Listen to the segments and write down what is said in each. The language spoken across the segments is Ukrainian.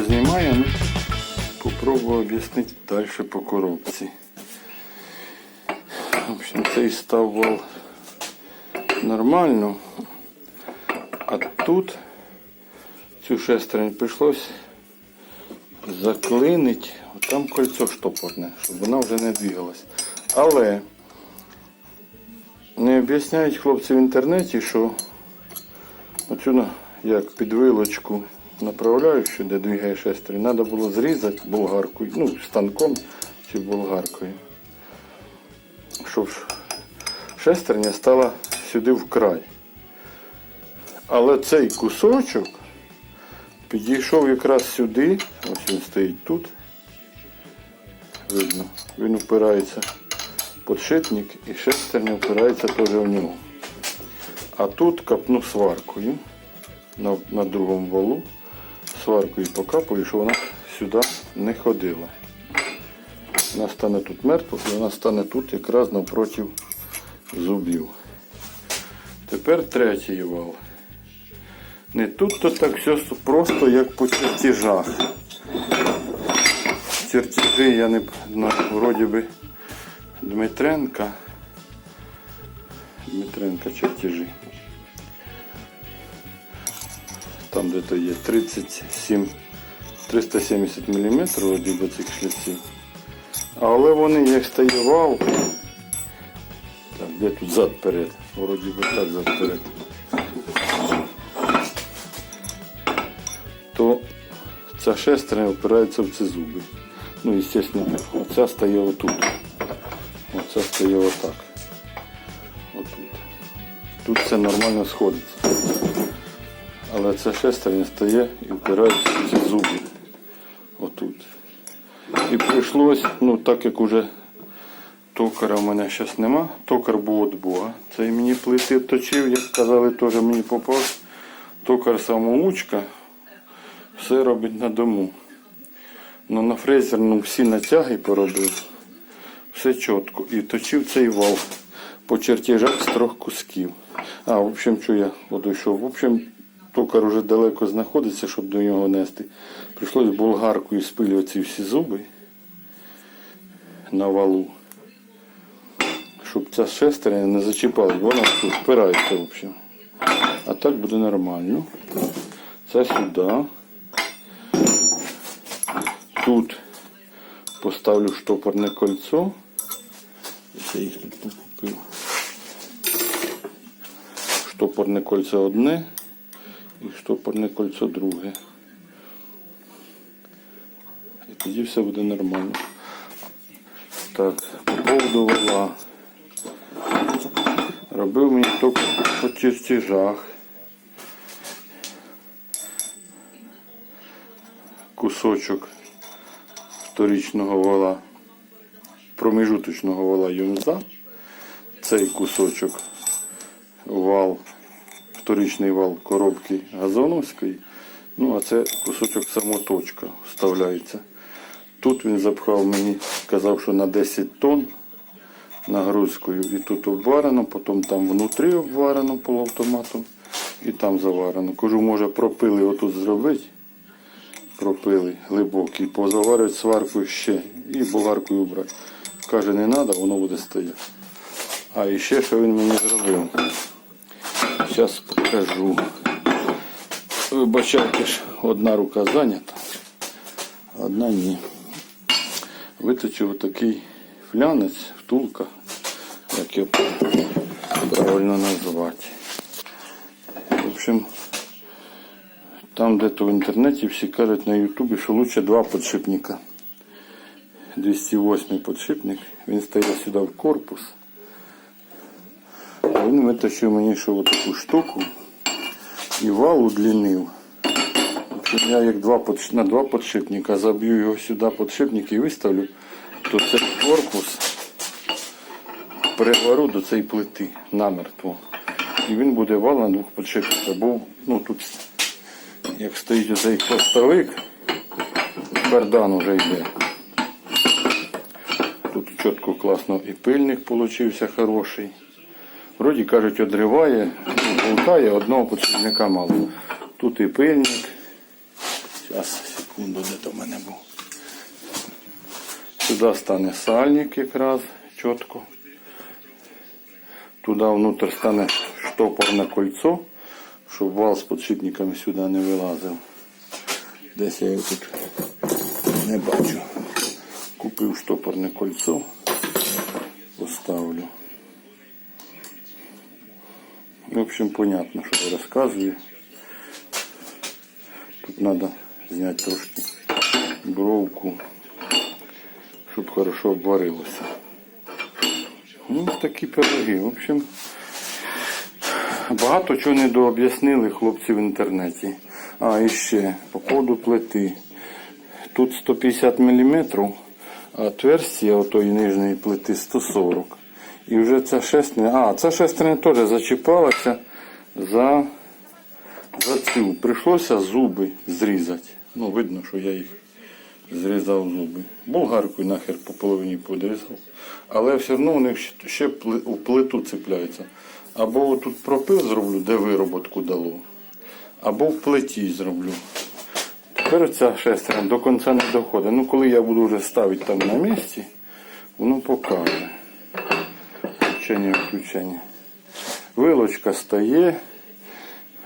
знімає, ну попробую об'яснити далі по коробці. В общем, цей став вал нормально, а тут цю шестерень прийшлось заклинити, там кольцо штопорне, щоб вона вже не двигалась. Але не об'ясняють хлопці в інтернеті, що оцю як під вилочку направляючу, де двигає шестерень, треба було зрізати болгаркою, ну, станком чи болгаркою. Щоб шестерня стала сюди в край. Але цей кусочок підійшов якраз сюди, ось він стоїть тут. Видно, він впирається подшипник і шестерня впирається теж в нього. А тут капну сваркою на, на другому валу, сваркою покапую, щоб вона сюди не ходила. Вона стане тут мертва, і вона стане тут якраз навпроти зубів. Тепер третій вал. Не тут то так все просто, як по чертежах. Чертежі я не на, вроді би Дмитренка. Дмитренка чертежі. Там де то є 37 370 мм вроді цих шліців. Але вони як стає вал. Так, де тут зад перед? Вроді би так зад перед. То ця шестерня опирається в ці зуби. Ну, звісно, оця стає отут. Оця стає отак. Отут. Тут все нормально сходиться. Але ця шестерня стає і впирається ці зуби. Отут. І прийшлось, ну так як уже токара в мене зараз нема, токар був від Бога. Цей мені плити точив, як казали, теж мені попав. Токар самоучка, все робить на дому. Ну на фрезерну всі натяги поробив. Все чітко. І точив цей вал по чертежах з трьох кусків. А, в общем, що я одійшов. В общем, токар вже далеко знаходиться, щоб до нього нести. Прийшлось болгаркою спилювати всі зуби на валу. Щоб ця шестерня не зачіпалась, бо вона тут впирається, в общем. А так буде нормально. Це сюди. Тут поставлю штопорне кольцо. Я їх тут покупив. Штопорне кольцо одне і штопорне кольцо друге. І тоді все буде нормально. Так, по поводу вала. Робив мені тільки по чертежах. Кусочок вторичного вала, промежуточного вала юнза. Цей кусочок вал, вторичний вал коробки газоновської. Ну, а це кусочок самоточка вставляється. Тут він запхав мені, казав, що на 10 тонн нагрузкою. І тут обварено, потім там внутрі обварено полуавтоматом і там заварено. Кажу, може пропили отут зробити. Пропили глибокий, позаварюють сваркою ще і болгаркою брати. Каже, не треба, воно буде стояти. А ще що він мені зробив. Зараз покажу. Вибачайте ж, одна рука зайнята, одна ні. Виточив такий флянець, втулка, як його правильно назвати. В общем, там де-то в інтернеті всі кажуть на ютубі, що лучше два подшипника. 208 подшипник, він стоїть сюди в корпус. Він виточив мені ще таку штуку і вал удлінив. Я як два на два подшипника заб'ю його сюди подшипник і виставлю, то цей корпус перевару до цієї плити намертво. І він буде вал на двох подшипниках. Бо ну, тут як стоїть оцей хвостовик, кардан вже йде. Тут чітко класно і пильник получився хороший. Вроді кажуть, одриває, болтає, одного подшипника мало. Тут і пильник. Зараз, секунду. де то в мене був. Сюди стане сальник якраз чітко. Туди внутрь стане штопорне кольцо, щоб вал з подшипниками сюди не вилазив. Десь я його тут не бачу. Купив штопорне кольцо, поставлю. В общем, понятно, що я розказую. Тут треба зняти трошки бровку, щоб хорошо обварилося. Ну, такі пироги. В общем, багато чого не дооб'яснили хлопці в інтернеті. А, і ще по поводу плити. Тут 150 мм, а отверстие отої нижньої плити 140. І вже ця шестерня, а, ця шестерня теж зачіпалася за, за цю. Прийшлося зуби зрізати. Ну, видно, що я їх зрізав зуби. Болгаркою нахер по половині подрізав. Але все одно вони ще- ще у плиту цепляються. Або тут пропил зроблю, де вироботку дало, або в плиті зроблю. Тепер ця шестерня до кінця не доходить. Ну, коли я буду вже ставити там на місці, воно покаже. Включення, включення. Вилочка стає.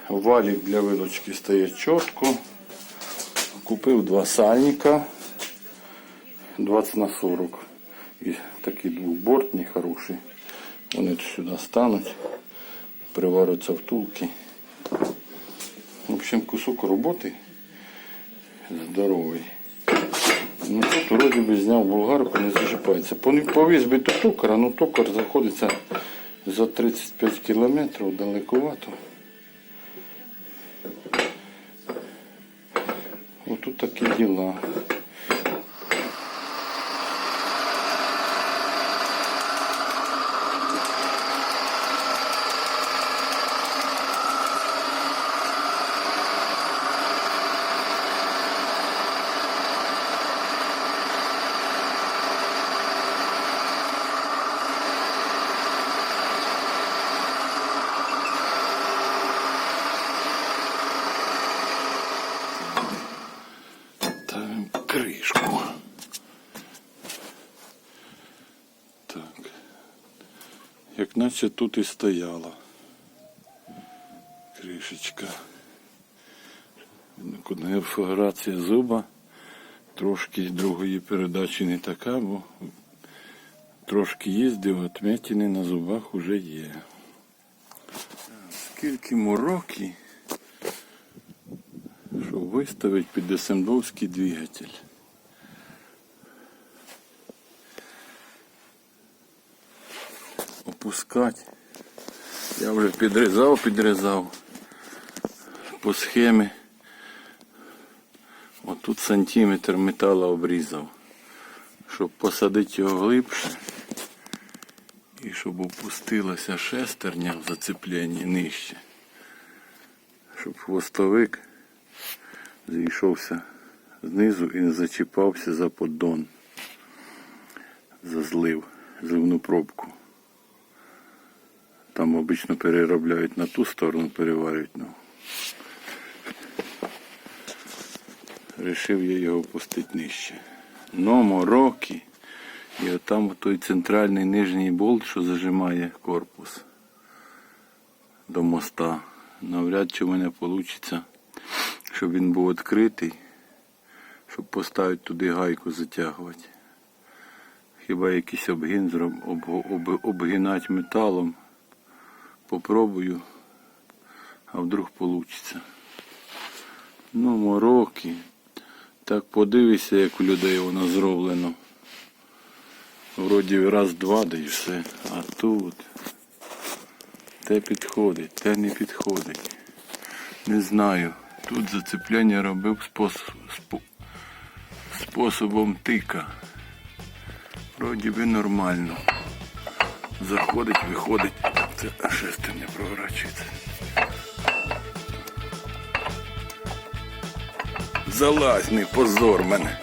Валік для вилочки стає чітко. Купив два сальника 20 на 40. І такі двохбортні, хороші. Вони сюди стануть, приваряться втулки. В общем, кусок роботи здоровий. Ну тут вроді би зняв болгарку, не зачіпається. Пові- Повіз би до токара, ну токар знаходиться за 35 кілометрів далековато. Отут такі діла. Як наче тут і стояла. Кришечка. Конфігурація зуба. Трошки другої передачі не така, бо трошки їздив, отметини на зубах уже є. Скільки років, щоб виставити під есемдовський двигатель. Опускати. Я вже підрізав, підрізав по схемі. Отут сантиметр металу обрізав, щоб посадити його глибше і щоб опустилася шестерня в зацепленні нижче, щоб хвостовик зійшовся знизу і не зачіпався за поддон, за злив, зливну пробку. Там обично переробляють на ту сторону, переварюють. Ну. Рішив я його опустити нижче. Номо, роки. І отам той центральний нижній болт, що зажимає корпус до моста. Навряд чи в мене вийде, щоб він був відкритий, щоб поставити туди гайку затягувати. Хіба якийсь обгін зроб, об, об, обгинати металом. Попробую, а вдруг вийде. Ну, мороки. Так подивися, як у людей воно зроблено. Вроді раз-два, да і все. А тут те підходить, те не підходить. Не знаю. Тут зацепляння робив спос... спо- способом тика. Вроді би нормально. Заходить, виходить. Це шестерня проворачується. Залазь, не позор мене.